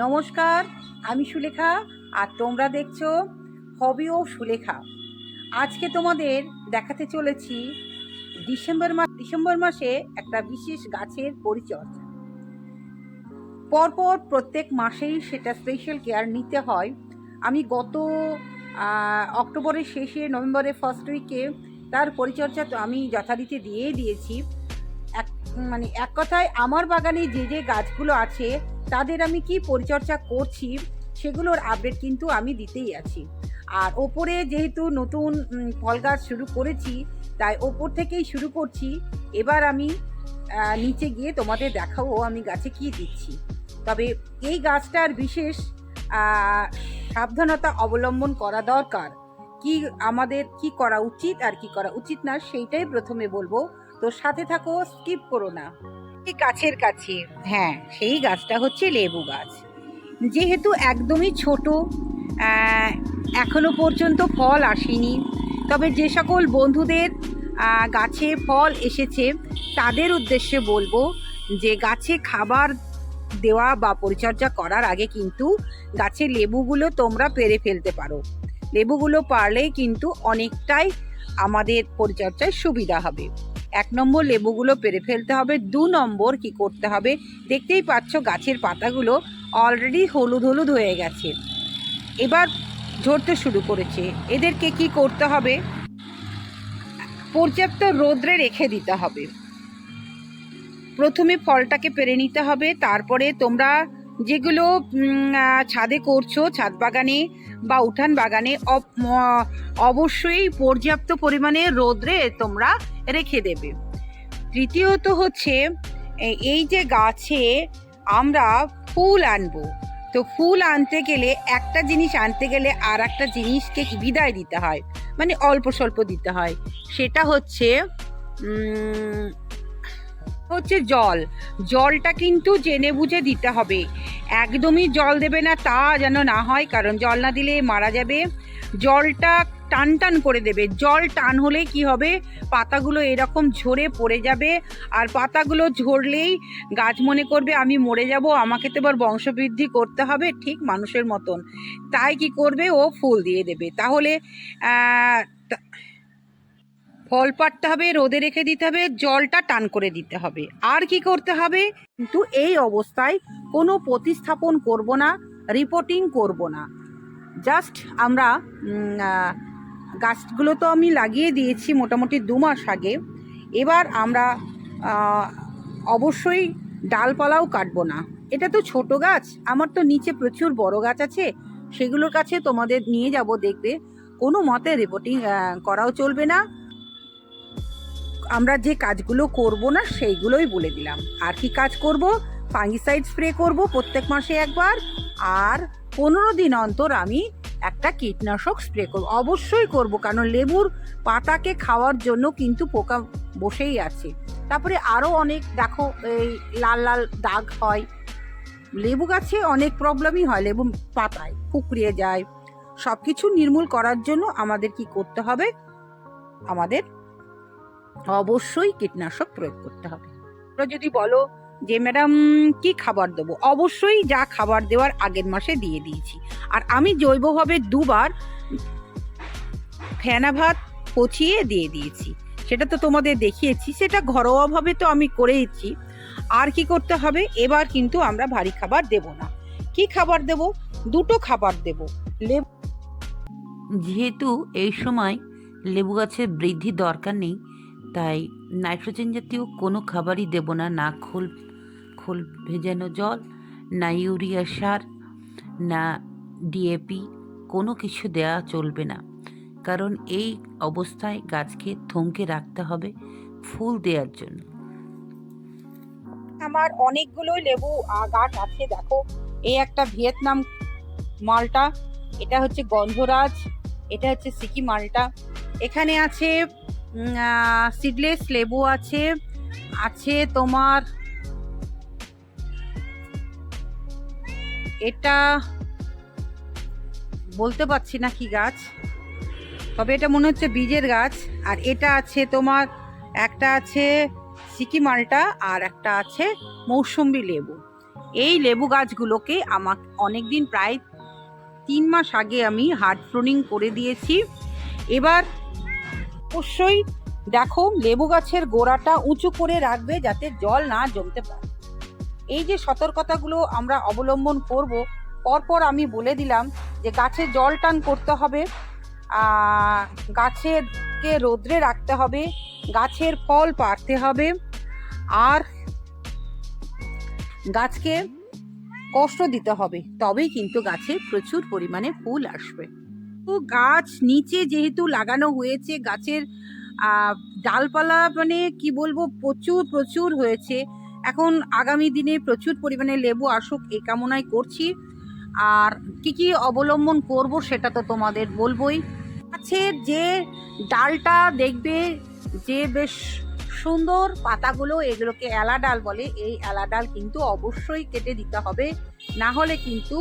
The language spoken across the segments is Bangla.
নমস্কার, আমি সুলেখা আর তোমরা দেখছ হবি ও সুলেখা। আজকে তোমাদের দেখাতে চলেছি ডিসেম্বর মাস ডিসেম্বর মাসে একটা বিশেষ গাছের পরিচর্যা। পরপর প্রত্যেক মাসেই সেটা স্পেশাল কেয়ার নিতে হয়। আমি গত অক্টোবরের শেষে নভেম্বরের ফার্স্ট উইকে তার পরিচর্যা তো আমি যথারীতি দিয়েই দিয়েছি। এক মানে এক কথায় আমার বাগানে যে যে গাছগুলো আছে তাদের আমি কি পরিচর্যা করছি সেগুলোর আপডেট কিন্তু আমি দিতেই আছি। আর ওপরে যেহেতু নতুন ফল গাছ শুরু করেছি, তাই ওপর থেকেই শুরু করছি। এবার আমি নিচে গিয়ে তোমাদের দেখাবো আমি গাছে কি দিচ্ছি। তবে এই গাছটার বিশেষ সাবধানতা অবলম্বন করা দরকার। কি আমাদের কি করা উচিত আর কি করা উচিত না, সেইটাই প্রথমে বলব। তো সাথে থাকো স্কিপ করো না। এই গাছের কাছে হ্যাঁ সেই গাছটা হচ্ছে লেবু গাছ। যেহেতু একদমই ছোট এখনও পর্যন্ত ফল আসেনি, তবে যে সকল বন্ধুদের গাছে ফল এসেছে, তাদের উদ্দেশ্যে বলব যে গাছে খাবার দেওয়া বা পরিচর্যা করার আগে কিন্তু গাছের লেবুগুলো তোমরা পেরে ফেলতে পারো। লেবুগুলো পারলেই কিন্তু অনেকটাই আমাদের পরিচর্যায় সুবিধা হবে। এক নম্বর লেবুগুলো পেরে ফেলতে হবে, দু নম্বর কি করতে হবে? দেখতেই পাচ্ছ গাছের পাতাগুলো অলরেডি হলুদ হলুদ হয়ে গেছে। এবার ঝরতে শুরু করেছে। এদেরকে কি করতে হবে? পর্যাপ্ত রোদ্রে রেখে দিতে হবে। প্রথমে ফলটাকে পেরে নিতে হবে, তারপরে তোমরা যেগুলো ছাদে করছ, ছাদ বাগানে বা উঠান বাগানে, অব- অবশ্যই পর্যাপ্ত পরিমাণে রোদ্রে তোমরা রেখে দেবে। তৃতীয়ত হচ্ছে এই যে গাছে আমরা ফুল আনব, তো ফুল আনতে গেলে একটা জিনিস আনতে গেলে আর একটা জিনিসকে বিদায় দিতে হয় মানে অল্প স্বল্প দিতে হয়। সেটা হচ্ছে হচ্ছে জল। জলটা কিন্তু জেনে বুঝে দিতে হবে। একদমই জল দেবে না, তা যেন না হয়, কারণ জল না দিলে মারা যাবে। জলটা টান টান করে দেবে। জল টান হলে কি হবে? পাতাগুলো এরকম ঝরে পড়ে যাবে। আর পাতাগুলো ঝরলেই গাছ মনে করবে, আমি মরে যাব, আমাকে তো এবার বংশবৃদ্ধি করতে হবে। ঠিক মানুষের মতন। তাই কি করবে? ও ফুল দিয়ে দেবে। তাহলে ফল পাড়তে হবে, রোদে রেখে দিতে হবে, জলটা টান করে দিতে হবে। আর কি করতে হবে? কিন্তু এই অবস্থায় কোনো প্রতিস্থাপন করব না রিপোর্টিং করব না। জাস্ট আমরা গাছগুলো তো আমি লাগিয়ে দিয়েছি মোটামুটি দু মাস আগে। এবার আমরা অবশ্যই ডালপালাও কাটবো না। এটা তো ছোট গাছ, আমার তো নিচে প্রচুর বড় গাছ আছে, সেগুলোর কাছে তোমাদের নিয়ে যাব দেখবে। কোনো মতে রিপোর্টিং করাও চলবে না। আমরা যে কাজগুলো করব না, সেইগুলোই বলে দিলাম। আর কি কাজ করব? ফাঙ্গিসাইড স্প্রে করব প্রত্যেক মাসে একবার। আর পনেরো দিন অন্তর আমি একটা কীটনাশক স্প্রে করব। অবশ্যই করব, কারণ লেবুর পাতাকে খাওয়ার জন্য কিন্তু পোকা বসেই আছে। তারপরে আরও অনেক, দেখো, এই লাল লাল দাগ হয়। লেবু গাছে অনেক প্রবলেমই হয় লেবু পাতায় কুকড়িয়ে যায়। সব কিছু নির্মূল করার জন্য আমাদের কি করতে হবে? আমাদের অবশ্যই কীটনাশক প্রয়োগ করতে হবে। যদি বলো যে, ম্যাডাম, কি খাবার দেবো? অবশ্যই যা খাবার দেওয়ার আগের মাসে দিয়ে দিয়েছি। আর আমি জৈবভাবে দুবার ফেনা ভাত পচিয়ে দিয়ে দিয়েছি। সেটা তো তোমাদের দেখিয়েছি, সেটা ঘরোয়াভাবে তো আমি করেইছি। আর কি করতে হবে? এবার কিন্তু আমরা ভারী খাবার দেব না। কি খাবার দেব? দুটো খাবার দেব। লেবু যেহেতু এই সময় লেবু গাছের বৃদ্ধি দরকার নেই তাই নাইট্রোজেন জাতীয় কোনো খাবারই দেব না। না খোল খোল ভেজানো জল, না ইউরিয়া সার, না ডিএপি কোনো কিছু দেওয়া চলবে না। কারণ এই অবস্থায় গাছকে থমকে রাখতে হবে ফুল দেওয়ার জন্য। আমার অনেকগুলো লেবু গাছ আছে, দেখো। এই একটা ভিয়েতনাম মালটা, এটা হচ্ছে গন্ধরাজ, এটা হচ্ছে সিকি মালটা। এখানে আছে সিডলেস লেবু আছে আছে তোমার এটা বলতে পারছি না কি গাছ, তবে এটা মনে হচ্ছে বীজের গাছ, আর এটা আছে তোমার, একটা আছে সিকি মালটা, আর একটা আছে মৌসুম্বি লেবু। এই লেবু গাছগুলোকে আমার অনেক দিন প্রায় তিন মাস আগে আমি হার্ড প্রুনিং করে দিয়েছি। এবার অবশ্যই দেখো লেবু গাছের গোড়াটা উঁচু করে রাখবে যাতে জল না জমতে পারে। এই যে সতর্কতাগুলো আমরা অবলম্বন করব, পরপর আমি বলে দিলাম যে গাছে জল টান করতে হবে গাছেরকে রোদ্রে রাখতে হবে, গাছের ফল পাড়তে হবে, আর গাছকে কষ্ট দিতে হবে। তবেই কিন্তু গাছে প্রচুর পরিমাণে ফুল আসবে। গাছ নিচে যেহেতু লাগানো হয়েছে, গাছের ডালপালা মানে কি বলব, প্রচুর প্রচুর হয়েছে। এখন আগামী দিনে প্রচুর পরিমাণে লেবু আসুক এই কামনাই করছি। আর কি কি অবলম্বন করব সেটা তো তোমাদের বলবোই। গাছের যে ডালটা দেখবে, যে বেশ সুন্দর পাতাগুলো, এগুলোকে এলা ডাল বলে। এই এলা ডাল কিন্তু অবশ্যই কেটে দিতে হবে। না হলে কিন্তু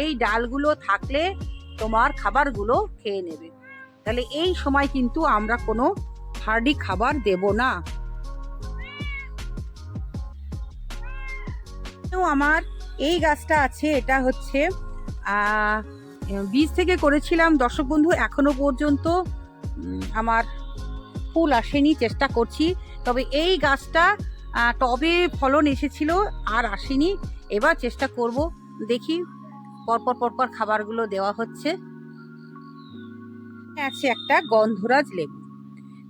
এই ডালগুলো থাকলে তোমার খাবারগুলো খেয়ে নেবে। তাহলে এই সময় কিন্তু আমরা কোনো হার্ডি খাবার দেব না। তো আমার এই গাছটা আছে, এটা হচ্ছে বীজ থেকে করেছিলাম দর্শক বন্ধু, এখনও পর্যন্ত আমার ফুল আসেনি, চেষ্টা করছি। তবে এই গাছটা টবে ফলন এসেছিল, আর আসেনি, এবার চেষ্টা করব, দেখি পরপর পরপর খাবারগুলো দেওয়া হচ্ছে। আছে একটা গন্ধরাজ লেবু।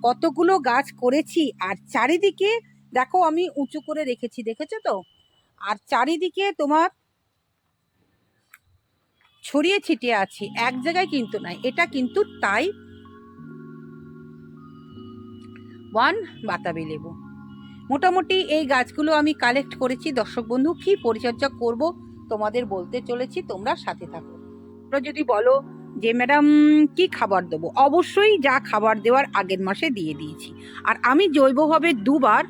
কতগুলো গাছ করেছি আর চারিদিকে, দেখো আমি উঁচু করে রেখেছি, দেখেছ তো? আর চারিদিকে তোমার ছড়িয়ে ছিটিয়ে আছে, এক জায়গায় কিন্তু নাই, এটা কিন্তু তাই। ওয়ান বাতাবি লেবু। মোটামুটি এই গাছগুলো আমি কালেক্ট করেছি, দর্শক বন্ধু, কি পরিচর্যা করব তোমাদের বলতে চলেছি, তোমরা সাথে থাকো। তোমরা যদি বলো যে, ম্যাডাম, কি খাবার দেবো? অবশ্যই যা খাবার দেওয়ার আগের মাসে দিয়ে দিয়েছি। আর আমি জৈবভাবে দুবার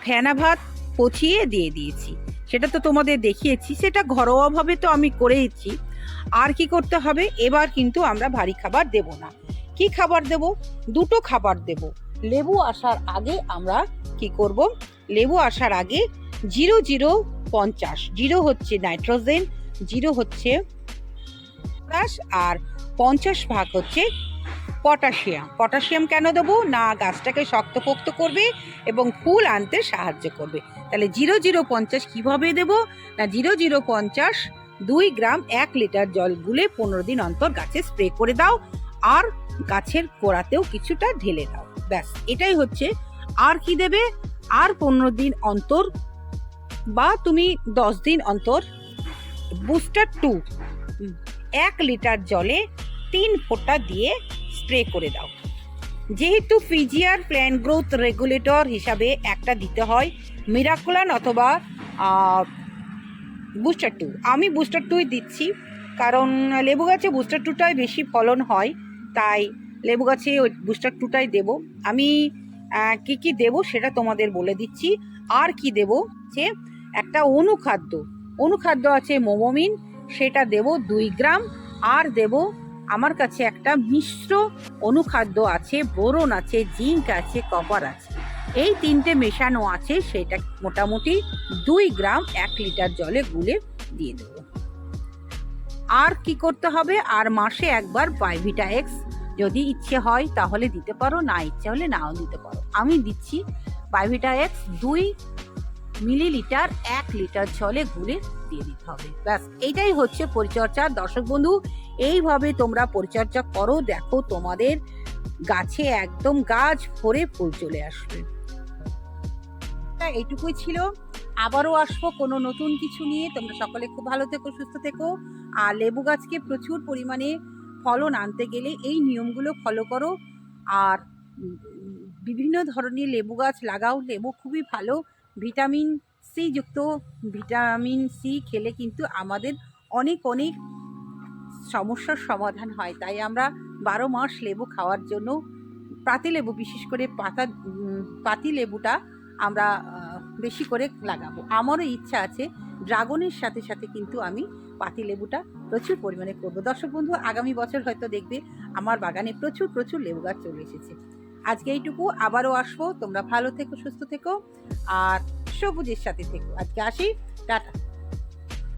ফেনা ভাত পচিয়ে দিয়ে দিয়েছি। সেটা তো তোমাদের দেখিয়েছি, সেটা ঘরোয়াভাবে তো আমি করেইছি। আর কি করতে হবে? এবার কিন্তু আমরা ভারী খাবার দেব না। কি খাবার দেব? দুটো খাবার দেব। লেবু আসার আগে আমরা কি করব? লেবু আসার আগে জিরো জিরো পঞ্চাশ। জিরো হচ্ছে নাইট্রোজেন, জিরো হচ্ছে পটাশ আর পঞ্চাশ ভাগ হচ্ছে পটাশিয়াম। পটাশিয়াম কেন দেবো? না, গাছটাকে শক্তপোক্ত করবে এবং ফুল আনতে সাহায্য করবে। তাহলে জিরো জিরো পঞ্চাশ কীভাবে দেবো? না, জিরো জিরো পঞ্চাশ দুই গ্রাম এক লিটার জল গুলে পনেরো দিন অন্তর গাছে স্প্রে করে দাও আর গাছের গোড়াতেও কিছুটা ঢেলে দাও। ব্যাস, এটাই হচ্ছে। আর কি দেবে? আর পনেরো দিন অন্তর বা তুমি দশ দিন অন্তর বুস্টার টু এক লিটার জলে তিন ফোঁটা দিয়ে স্প্রে করে দাও। যেহেতু ফিজিয়ার প্ল্যান গ্রোথ রেগুলেটর হিসাবে একটা দিতে হয়, মিরাকুলান অথবা বুস্টার টু আমি বুস্টার টুই দিচ্ছি, কারণ লেবু গাছে বুস্টার টুটাই বেশি ফলন হয়, তাই লেবু গাছে ওই বুস্টার টুটাই দেবো। আমি কি কি দেব সেটা তোমাদের বলে দিচ্ছি। আর কি দেব? যে একটা অনুখাদ্য। অনুখাদ্য আছে মোমোমিন, সেটা দেব দুই গ্রাম, আর দেব আমার কাছে একটা মিশ্র অনুখাদ্য আছে, বোরন আছে, জিঙ্ক আছে, কপার আছে। এই তিনটে মেশানো আছে, সেটা মোটামুটি দুই গ্রাম এক লিটার জলে গুলে দিয়ে দেবো। আর কি করতে হবে? আর মাসে একবার বাইভিটা এক্স যদি ইচ্ছে হয়, তাহলে দিতে পারো, না ইচ্ছে হলে নাও দিতে পারো। আমি দিচ্ছি বাইভিটা এক্স দুই মিলিলিটার এক লিটার জলে গুলে দিয়ে দিতে হবে। ব্যাস, এইটাই হচ্ছে পরিচর্যা। দর্শক বন্ধু, এইভাবে তোমরা পরিচর্যা করো, দেখো তোমাদের গাছে একদম গাছ ভরে ফুল চলে আসবে। এইটুকুই ছিল। আবারও আসব কোনো নতুন কিছু নিয়ে। তোমরা সকলে খুব ভালো থেকো, সুস্থ থেকো। আর লেবু গাছকে প্রচুর পরিমাণে ফলন আনতে গেলে এই নিয়মগুলো ফলো করো। আর বিভিন্ন ধরনের লেবু গাছ লাগাও। লেবু খুবই ভালো। ভিটামিন সি যুক্ত ভিটামিন সি খেলে কিন্তু আমাদের অনেক অনেক সমস্যার সমাধান হয়। তাই আমরা বারো মাস লেবু খাওয়ার জন্য পাতি লেবু, বিশেষ করে পাতা পাতি লেবুটা আমরা বেশি করে লাগাবো। আমারও ইচ্ছা আছে, ড্রাগনের সাথে সাথে কিন্তু আমি পাতি লেবুটা প্রচুর পরিমাণে করব। দর্শক বন্ধু, আগামী বছর হয়তো দেখবে আমার বাগানে প্রচুর প্রচুর লেবু গাছ চলে এসেছে। আজকে এইটুকু, আবারও আসব। তোমরা ভালো থেকো, সুস্থ থেকো, আর সবুজের সাথে থেকো। আজকে আসি। টাটা।